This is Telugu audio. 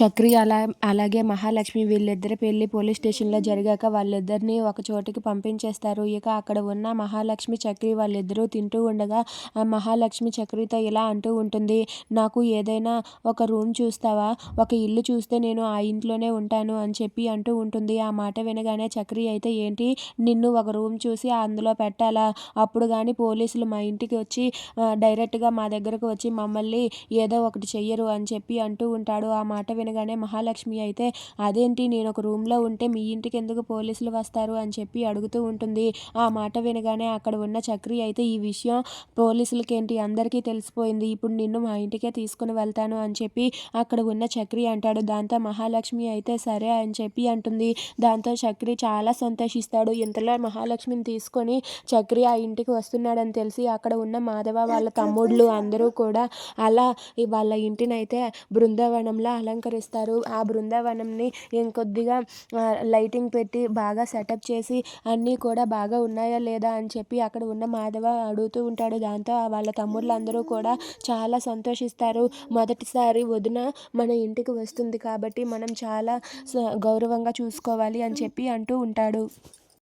చక్రి అలా అలాగే మహాలక్ష్మి వీళ్ళిద్దరి పెళ్ళి పోలీస్ స్టేషన్లో జరిగాక వాళ్ళిద్దరిని ఒక చోటికి పంపించేస్తారు. ఇక అక్కడ ఉన్న మహాలక్ష్మి చక్రి వాళ్ళిద్దరూ తింటూ ఉండగా ఆ మహాలక్ష్మి చక్రితో ఇలా అంటూ ఉంటుంది నాకు ఏదైనా ఒక రూమ్ చూస్తావా? ఒక ఇల్లు చూస్తే నేను ఆ ఇంట్లోనే ఉంటాను అని చెప్పి అంటూ ఉంటుంది. ఆ మాట వినగానే చక్రి అయితే ఏంటి? నిన్ను ఒక రూమ్ చూసి అందులో పెట్టాలా? అప్పుడు కానీ పోలీసులు మా ఇంటికి వచ్చి డైరెక్ట్గా మా దగ్గరకు వచ్చి మమ్మల్ని ఏదో ఒకటి చెయ్యరు అని చెప్పి అంటూ ఉంటాడు. ఆ మాట విన వినగానే మహాలక్ష్మి అయితే అదేంటి నేను ఒక రూమ్లో ఉంటే మీ ఇంటికి ఎందుకు పోలీసులు వస్తారు? అని చెప్పి అడుగుతూ ఉంటుంది. ఆ మాట వినగానే అక్కడ ఉన్న చక్రి అయితే ఈ విషయం పోలీసులకేంటి? అందరికీ తెలిసిపోయింది. ఇప్పుడు నిన్ను మా ఇంటికే తీసుకుని వెళ్తాను అని చెప్పి అక్కడ ఉన్న చక్రి అంటాడు. దాంతో మహాలక్ష్మి అయితే సరే అని చెప్పి అంటుంది. దాంతో చక్రి చాలా సంతోషిస్తాడు. ఇంతలో మహాలక్ష్మిని తీసుకొని చక్రి ఆ ఇంటికి వస్తున్నాడని తెలిసి అక్కడ ఉన్న మాధవ వాళ్ళ తమ్ముళ్ళు అందరూ కూడా అలా వాళ్ళ ఇంటినైతే బృందావనంలో అలంకరి చేస్తారు ఆ బృందావనంని ఇంకొద్దిగా లైటింగ్ పెట్టి బాగా సెటప్ చేసి అన్నీ కూడా బాగా ఉన్నాయా లేదా అని చెప్పి అక్కడ ఉన్న మాధవ అడుగుతూ ఉంటాడు. దాంతో వాళ్ళ తమ్ముళ్ళు అందరూ కూడా చాలా సంతోషిస్తారు. మొదటిసారి వదిన మన ఇంటికి వస్తుంది కాబట్టి మనం చాలా స- గౌరవంగా చూసుకోవాలి అని చెప్పి అంటూ ఉంటాడు.